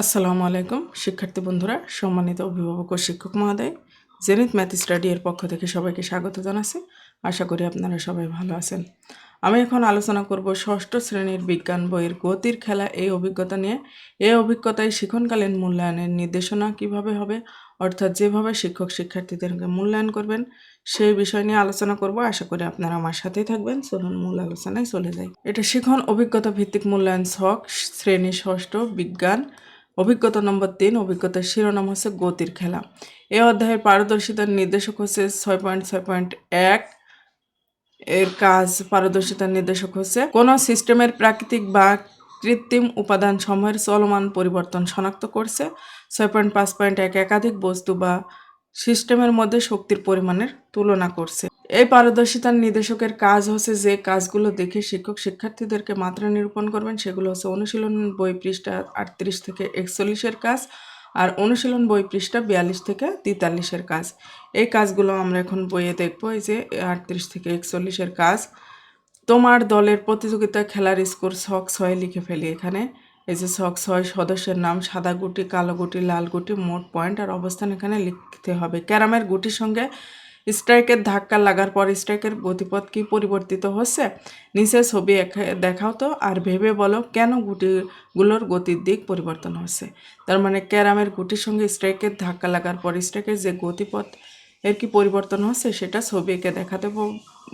আসসালামু আলাইকুম, শিক্ষার্থী বন্ধুরা, সম্মানিত অভিভাবক ও শিক্ষক মহোদয়। জেনিত ম্যাথ স্টাডি এর পক্ষ থেকে সবাইকে স্বাগত জানাচ্ছি। আশা করি আপনারা সবাই ভালো আছেন। আমি এখন আলোচনা করব ষষ্ঠ শ্রেণির বিজ্ঞান বইয়ের গতির খেলা, এই অভিজ্ঞতা নিয়ে। এই অভিজ্ঞতায় শিক্ষণকালীন মূল্যায়নের নির্দেশনা কীভাবে হবে, অর্থাৎ যেভাবে শিক্ষক শিক্ষার্থীদেরকে মূল্যায়ন করবেন, সেই বিষয় নিয়ে আলোচনা করব। আশা করি আপনারা আমার সাথেই থাকবেন। চলুন মূল আলোচনায় চলে যাই। এটা শিখন অভিজ্ঞতা ভিত্তিক মূল্যায়ন ছক শ্রেণি ষষ্ঠ বিজ্ঞান অভিজ্ঞতা নম্বর তিন, অভিজ্ঞতার শিরোনাম হচ্ছে গতির খেলা। এই অধ্যায়ের পারদর্শিতার নির্দেশক হচ্ছে ছয় পয়েন্ট ছয় পয়েন্ট এক। এর কাজ পারদর্শিতার নির্দেশক হচ্ছে, কোনো সিস্টেমের প্রাকৃতিক বা কৃত্রিম উপাদান সময়ের চলমান পরিবর্তন শনাক্ত করছে। ছয় পয়েন্ট পাঁচ পয়েন্ট এক একাধিক বস্তু বা সিস্টেমের মধ্যে শক্তির পরিমাণের তুলনা করছে। এই পারদর্শিতার নির্দেশকের কাজ হচ্ছে যে কাজগুলো দেখে শিক্ষক শিক্ষার্থীদেরকে মাত্রা নিরূপণ করবেন। সেগুলো হচ্ছে অনুশীলন বই পৃষ্ঠা আটত্রিশ থেকে একচল্লিশের কাজ আর অনুশীলন বই পৃষ্ঠা বিয়াল্লিশ থেকে তেতাল্লিশের কাজ। এই কাজগুলো আমরা এখন বইয়ে দেখব, এই যে আটত্রিশ থেকে একচল্লিশের কাজ। তোমার দলের প্রতিযোগিতা খেলার স্কোর ছক ছয় লিখে ফেলি এখানে। এই যে ছক ছয় সদস্যের নাম সাদা গুটি, কালো গুটি, লাল গুটি, মোট পয়েন্ট আর অবস্থান এখানে লিখতে হবে। ক্যারামের গুটির সঙ্গে স্ট্রাইকের ধাক্কা লাগার পর স্ট্রাইকের গতিপথ কি পরিবর্তিত হচ্ছে? নিচে ছবি দেখাও তো, আর ভেবে বলো কেন গুটিগুলোর গতির দিক পরিবর্তন হচ্ছে? তার মানে ক্যারামের গুটির সঙ্গে স্ট্রাইকের ধাক্কা লাগার পর স্ট্রাইকের যে গতিপথ, এর কি পরিবর্তন হচ্ছে? সেটা ছবি এঁকে দেখাতে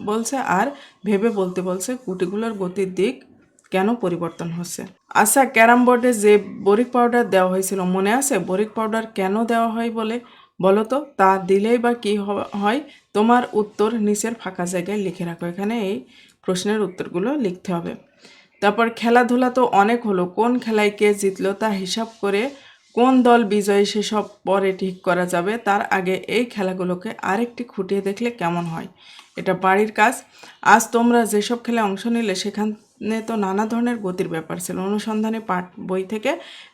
বলছে, আর ভেবে বলতে বলছে গুটিগুলোর গতির দিক কেন পরিবর্তন হচ্ছে? আচ্ছা ক্যারাম বোর্ডে যে বরিক পাউডার দেওয়া হয়েছিল, মনে আছে? বরিক পাউডার কেন দেওয়া হয় বলে বলো তো তা দিলেই বা কী হয়? তোমার উত্তর নিচের ফাঁকা জায়গায় লিখে রাখো। এখানে এই প্রশ্নের উত্তরগুলো লিখতে হবে। তারপর খেলাধুলা তো অনেক হলো। কোন খেলায় কে জিতলো তা হিসাব করে কোন দল বিজয়ী সেসব পরে ঠিক করা যাবে তার আগে এই খেলাগুলোকে আরেকটি খুঁটিয়ে দেখলে কেমন হয়। এটা বাড়ির কাজ। আজ তোমরা যেসব খেলায় অংশ নিলে সেখানে তো নানা ধরনের গতির ব্যাপার ছিল। অনুসন্ধানে পাঠ বই থেকে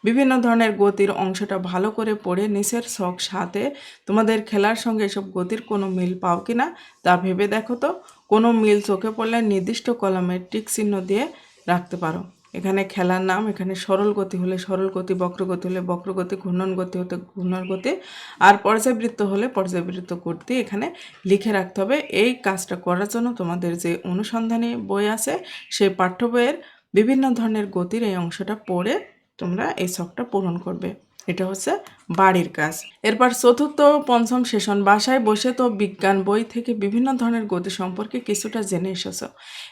বিভিন্ন ধরনের গতির অংশটা ভালো করে পড়ে নিচের শখ সাথে তোমাদের খেলার সঙ্গে এসব গতির কোনো মিল পাও কি না তা ভেবে দেখো তো। কোনো মিল চোখে পড়লে নির্দিষ্ট কলমের টিক চিহ্ন দিয়ে রাখতে পারো। এখানে খেলার নাম, এখানে সরল গতি হলে সরল গতি বক্রগতি হলে বক্রগতি ঘূর্ণন গতি হতে ঘূর্ণন গতি, আর পর্যাবৃত্ত হলে পর্যাবৃত্ত করতে এখানে লিখে রাখতে হবে। এই কাজটা করার জন্য তোমাদের যে অনুসন্ধানী বই আছে, সেই পাঠ্য বইয়ের বিভিন্ন ধরনের গতির এই অংশটা পড়ে তোমরা এই শখটা পূরণ করবে। এটা হচ্ছে বাড়ির কাজ। এরপর চতুর্থ পঞ্চম সেশন বাসায় বসে তো বিজ্ঞান, বই থেকে বিভিন্ন ধরনের গতি সম্পর্কে কিছুটা জেনে এসেছ।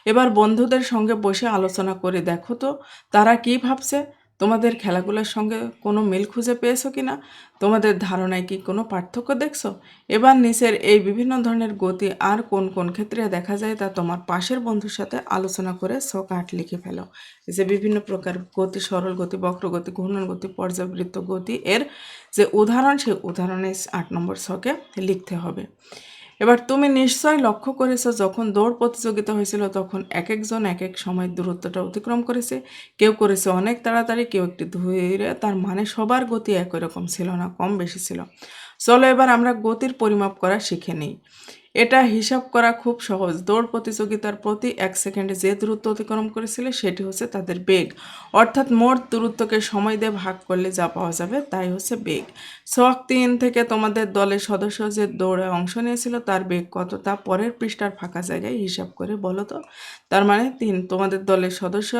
এবার বন্ধুদের সঙ্গে বসে আলোচনা করে দেখো তো, তারা কি ভাবছে? তোমাদের খেলাগুলোর সঙ্গে কোনো মিল খুঁজে পেয়েছ কি না তোমাদের ধারণায় কি কোনো পার্থক্য দেখছ? এবার নিচের এই বিভিন্ন ধরনের গতি আর কোন কোন ক্ষেত্রে দেখা যায় তা তোমার পাশের বন্ধুর সাথে আলোচনা করে ছক আট লিখে ফেলো। যে বিভিন্ন প্রকার গতি, সরল গতি বক্রগতি ঘূর্ণন গতি, পর্যাবৃত্ত গতি, এর যে উদাহরণ, সেই উদাহরণে আট নম্বর ছকে লিখতে হবে। এবার তুমি নিশ্চয় লক্ষ্য করেছ, যখন দৌড় প্রতিযোগিতা হয়েছিল, তখন এক একজন এক এক সময় দূরত্বটা অতিক্রম করেছে। কেউ করেছে অনেক তাড়াতাড়ি, কেউ একটি ধীরে। তার মানে সবার গতি একই রকম ছিল না, কম বেশি ছিল। চলো এবার আমরা গতির পরিমাপ করা শিখে নিই। এটা হিসাব করা খুব সহজ। দৌড় প্রতিযোগিতার প্রতি এক সেকেন্ডে যে দূরত্ব অতিক্রম করেছিল সেটি হচ্ছে তাদের বেগ। অর্থাৎ মোট দূরত্বকে সময় দিয়ে ভাগ করলে যা পাওয়া যাবে তাই হচ্ছে বেগ। সোয়াক তিন থেকে তোমাদের দলের সদস্য যে দৌড়ে অংশ নিয়েছিল তার বেগ কত তা পরের পৃষ্ঠার ফাঁকা জায়গায় হিসাব করে বলো তো। তার মানে তিন, তোমাদের দলের সদস্য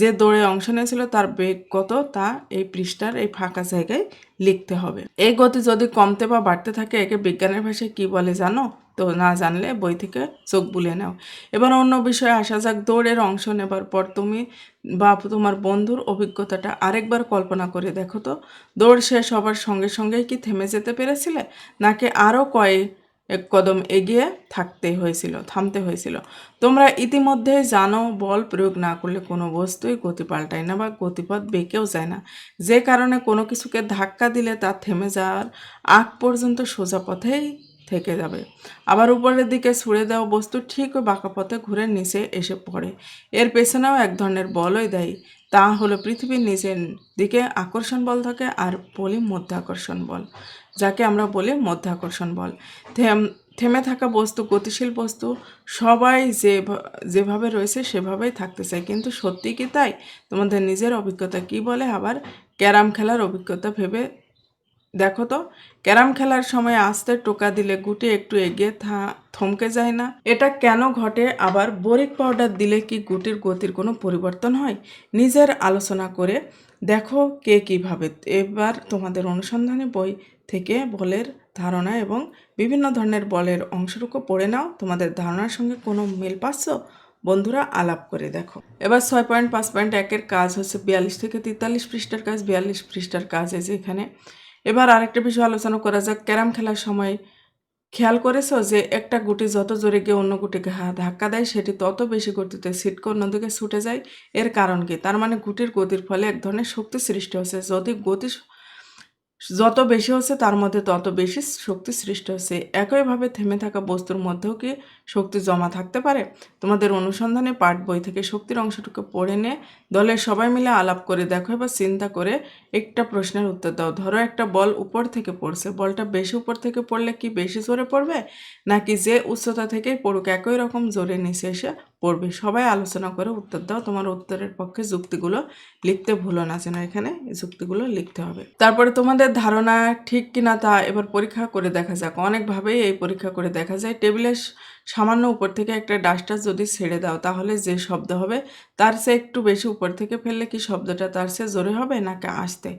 যে দৌড়ে অংশ নিয়েছিল তার বেগ কত তা এই পৃষ্ঠার এই ফাঁকা জায়গায় লিখতে হবে। এই গতি যদি কমতে বা বাড়তে থাকে, একে বিজ্ঞানের ভাষায় কি বলে জানো? তো না জানলে বই থেকে চোখ বুলে নাও। এবার অন্য বিষয়ে আসা যাক, দৌড়ের অংশ নেবার পর তুমি বা তোমার বন্ধুর অভিজ্ঞতাটা আরেকবার কল্পনা করে দেখো তো। দৌড় শেষ হবার সঙ্গে সঙ্গেই কি থেমে যেতে পেরেছিলে? নাকি আরও কয়েক এক কদম এগিয়ে থাকতে হয়েছিল, থামতে হয়েছিল? তোমরা ইতিমধ্যে জানো, বল প্রয়োগ না করলে কোনো বস্তুই গতি পাল্টায় না বা গতিপথ বেঁকেও যায় না। যে কারণে কোনো কিছুকে ধাক্কা দিলে তা থেমে যাওয়ার আগ পর্যন্ত সোজা পথেই থেকে যাবে। আবার উপরের দিকে ছুঁড়ে দেওয়া বস্তু ঠিক বাঁকা পথে ঘুরে নিচে এসে পড়ে। এর পেছনেও এক ধরনের বলই দেয়। তা হলো পৃথিবীর নিচের দিকে আকর্ষণ বল থাকে আর বলি মধ্যাকর্ষণ বল, যাকে আমরা বলি মধ্যাকর্ষণ বল। থেম, থেমে থাকা বস্তু, গতিশীল বস্তু, সবাই যে যেভাবে রয়েছে সেভাবেই থাকতে চায়। কিন্তু সত্যি কি তাই? তোমাদের নিজের অভিজ্ঞতা কি বলে? আবার ক্যারাম খেলার অভিজ্ঞতা ভেবে দেখো তো, ক্যারাম খেলার সময় আস্তে টোকা দিলে গুটি একটু এগিয়ে থা- থমকে যায় না। এটা কেন ঘটে? আবার বোরিক পাউডার দিলে কি গুটির গতির কোনো পরিবর্তন হয়? নিজের আলোচনা করে দেখো কে কীভাবে। এবার তোমাদের অনুসন্ধানী বই থেকে বলের ধারণা এবং বিভিন্ন ধরনের বলের অংশটুকু পড়ে নাও। তোমাদের ধারণার সঙ্গে কোনো মিল পাচ্ছ? বন্ধুরা, আলাপ করে দেখো। এবার ছয় পয়েন্ট, পাঁচ পয়েন্ট একের কাজ হচ্ছে বিয়াল্লিশ থেকে তেতাল্লিশ পৃষ্ঠার কাজ। বিয়াল্লিশ পৃষ্ঠার কাজ যে এখানে। এবার আরেকটা বিষয় আলোচনা করা যাক। ক্যারাম খেলার সময় খেয়াল করেছ যে একটা গুটি যত জোরে গিয়ে অন্য গুটিকে ধাক্কা দেয়, সেটি তত বেশি গতিতে ছিটকে অন্যদিকে ছুটে যায়। এর কারণ কি? তার মানে গুটির গতির ফলে এক ধরনের শক্তি সৃষ্টি হচ্ছে। যদি গতি যত বেশি হচ্ছে তার মধ্যে তত বেশি শক্তি সৃষ্টি হচ্ছে। একইভাবে থেমে থাকা বস্তুর মধ্যেও কি শক্তি জমা থাকতে পারে? তোমাদের অনুসন্ধানে পাঠ বই থেকে শক্তির অংশটুকু পড়ে নিয়ে দলের সবাই মিলে আলাপ করে দেখো, এবার চিন্তা করে একটা প্রশ্নের উত্তর দাও। ধরো একটা বল উপর থেকে পড়ছে। বলটা বেশি উপর থেকে পড়লে কি বেশি জোরে পড়বে? নাকি যে উচ্চতা থেকেই পড়ুক, একই রকম জোরে নিচে এসে পড়বে। সবাই আলোচনা করে উত্তর দাও। তোমার উত্তরের পক্ষে যুক্তিগুলো লিখতে ভুলো না যেন এখানে যুক্তিগুলো লিখতে হবে। তারপরে তোমাদের ধারণা ঠিক কিনা তা এবার পরীক্ষা করে দেখা যাক। অনেকভাবেই এই পরীক্ষা করে দেখা যায়। টেবিলের সামান্য উপর থেকে একটা ডাস্টার যদি ছেড়ে দাও, তাহলে যে শব্দ হবে তার চেয়ে একটু বেশি উপর থেকে ফেললে কি শব্দটা তার সে জোরে হবে নাকি আসতে?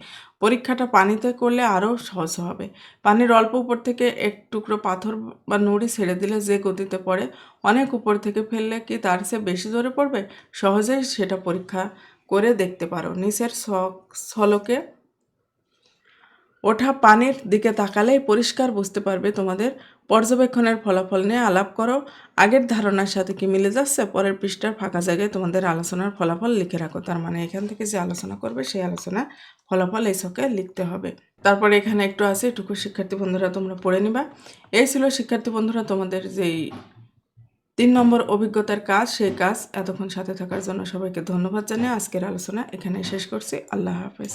পরীক্ষাটা পানিতে করলে আরও সহজ হবে পানির অল্প উপর থেকে এক টুকরো পাথর বা নুড়ি ছেড়ে দিলে যে গতিতে পড়ে অনেক উপর থেকে ফেললে কি তার সে বেশি জোরে পড়বে সহজেই সেটা পরীক্ষা করে দেখতে পারো নিচের সলকে ওঠা পানির দিকে তাকালেই পরিষ্কার বুঝতে পারবে তোমাদের পর্যবেক্ষণের ফলাফল নিয়ে আলাপ করো। আগের ধারণার সাথে কি মিলে যাচ্ছে? পরের পৃষ্ঠার ফাঁকা জায়গায় তোমাদের আলোচনার ফলাফল লিখে রাখো। তার মানে এখান থেকে যে আলোচনা করবে, সেই আলোচনা ফলাফল এই ছকে লিখতে হবে। তারপরে এখানে একটু আছে, এটুকু শিক্ষার্থী বন্ধুরা তোমরা পড়ে নিবা। এই ছিল শিক্ষার্থী বন্ধুরা তোমাদের যেই তিন নম্বর অভিজ্ঞতার কাজ, সেই কাজ এতক্ষণ সাথে থাকার জন্য সবাইকে ধন্যবাদ জানিয়ে আজকের আলোচনা এখানে শেষ করছি। আল্লাহ হাফেজ।